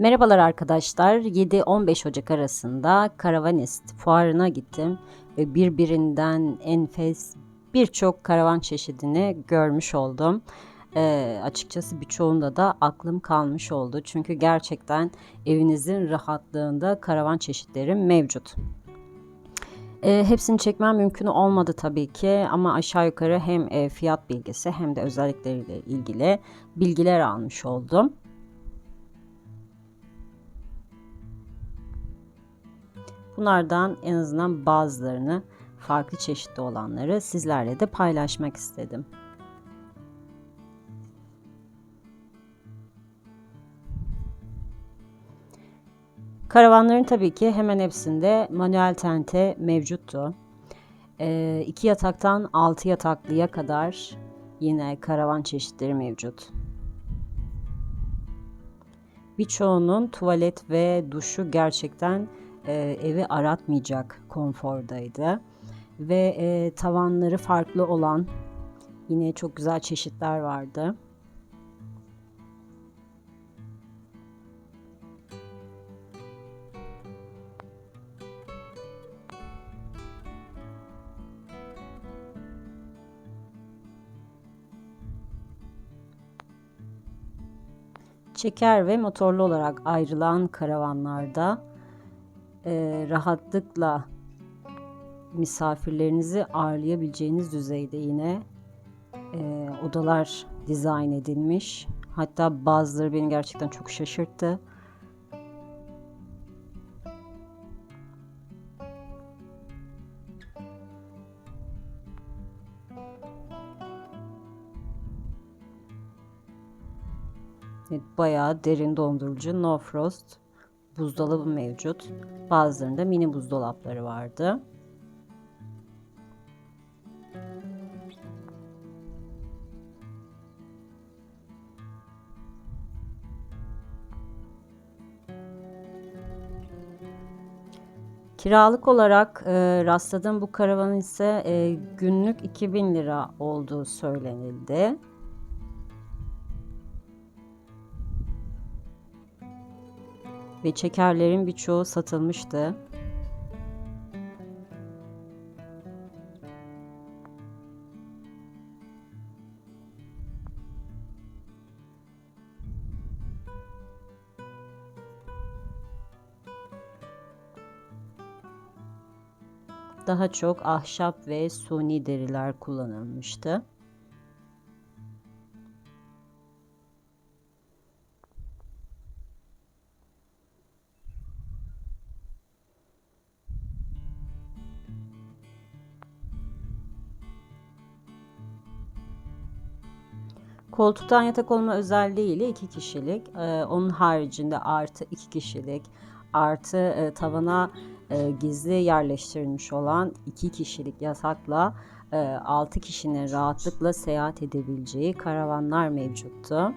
Merhabalar arkadaşlar. 7-15 Ocak arasında Karavanist fuarına gittim ve birbirinden enfes birçok karavan çeşidini görmüş oldum. Ee, açıkçası birçoğunda da aklım kalmış oldu. Çünkü gerçekten evinizin rahatlığında karavan çeşitleri mevcut. E, hepsini çekmem mümkün olmadı tabii ki ama aşağı yukarı hem e, fiyat bilgisi hem de özellikleriyle ilgili bilgiler almış oldum. Bunlardan en azından bazılarını farklı çeşitli olanları sizlerle de paylaşmak istedim. Karavanların tabii ki hemen hepsinde manuel tente mevcuttu. Ee, iki yataktan altı yataklıya kadar yine karavan çeşitleri mevcut. Birçoğunun tuvalet ve duşu gerçekten e, evi aratmayacak konfordaydı. Ve e, tavanları farklı olan yine çok güzel çeşitler vardı. Çeker ve motorlu olarak ayrılan karavanlarda e, rahatlıkla misafirlerinizi ağırlayabileceğiniz düzeyde yine e, odalar dizayn edilmiş. Hatta bazıları beni gerçekten çok şaşırttı. Evet, bayağı derin dondurucu no frost buzdolabı mevcut. Bazılarında mini buzdolapları vardı. Kiralık olarak e, rastladığım bu karavanın ise e, günlük 2000 lira olduğu söylenildi. Ve çekerlerin birçoğu satılmıştı. Daha çok ahşap ve suni deriler kullanılmıştı. Koltuktan yatak olma özelliğiyle iki kişilik. Ee, onun haricinde artı iki kişilik. Artı e, tavana e, gizli yerleştirilmiş olan iki kişilik yatakla e, 6 kişinin rahatlıkla seyahat edebileceği karavanlar mevcuttu.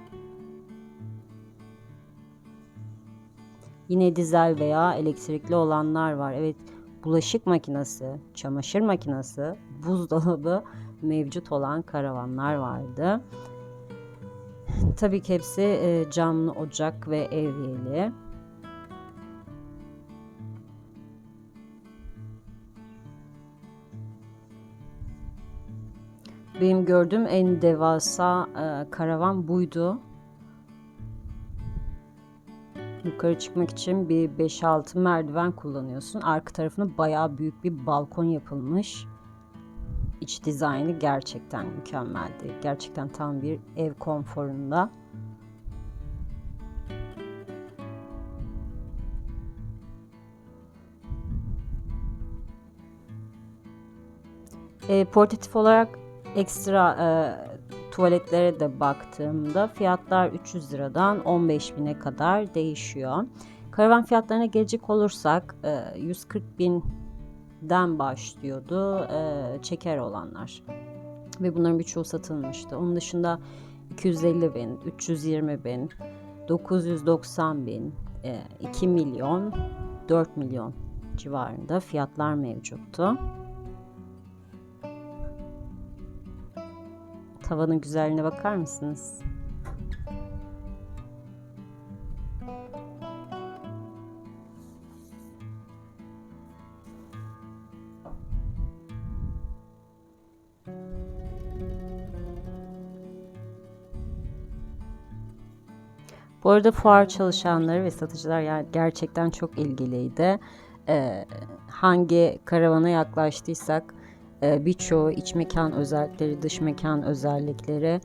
Yine dizel veya elektrikli olanlar var. Evet bulaşık makinesi, çamaşır makinesi, buzdolabı mevcut olan karavanlar vardı. Tabii ki hepsi e, camlı ocak ve evyeli. Benim gördüğüm en devasa e, karavan buydu. Yukarı çıkmak için bir 5-6 merdiven kullanıyorsun. Arka tarafına bayağı büyük bir balkon yapılmış iç dizaynı gerçekten mükemmeldi. Gerçekten tam bir ev konforunda. E, portatif olarak ekstra e, tuvaletlere de baktığımda fiyatlar 300 liradan 15 bine kadar değişiyor. Karavan fiyatlarına gelecek olursak e, 140 bin den başlıyordu e, çeker olanlar. Ve bunların birçoğu satılmıştı. Onun dışında 250 bin, 320 bin, 990 bin, e, 2 milyon, 4 milyon civarında fiyatlar mevcuttu. Tavanın güzelliğine bakar mısınız? Bu arada fuar çalışanları ve satıcılar yani gerçekten çok ilgiliydi. Ee, hangi karavana yaklaştıysak e, birçoğu iç mekan özellikleri, dış mekan özellikleri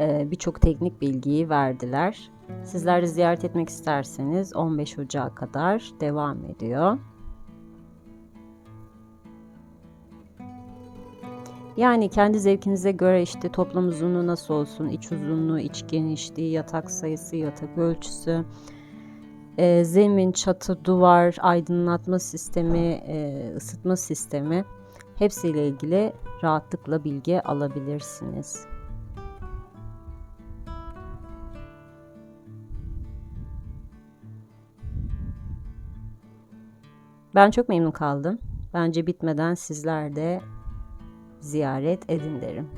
e, birçok teknik bilgiyi verdiler. Sizler de ziyaret etmek isterseniz 15 Ocağı kadar devam ediyor. Yani kendi zevkinize göre işte toplam uzunluğu nasıl olsun, iç uzunluğu, iç genişliği, yatak sayısı, yatak ölçüsü, e, zemin, çatı, duvar, aydınlatma sistemi, e, ısıtma sistemi hepsiyle ilgili rahatlıkla bilgi alabilirsiniz. Ben çok memnun kaldım. Bence bitmeden sizler de ziyaret edin derim.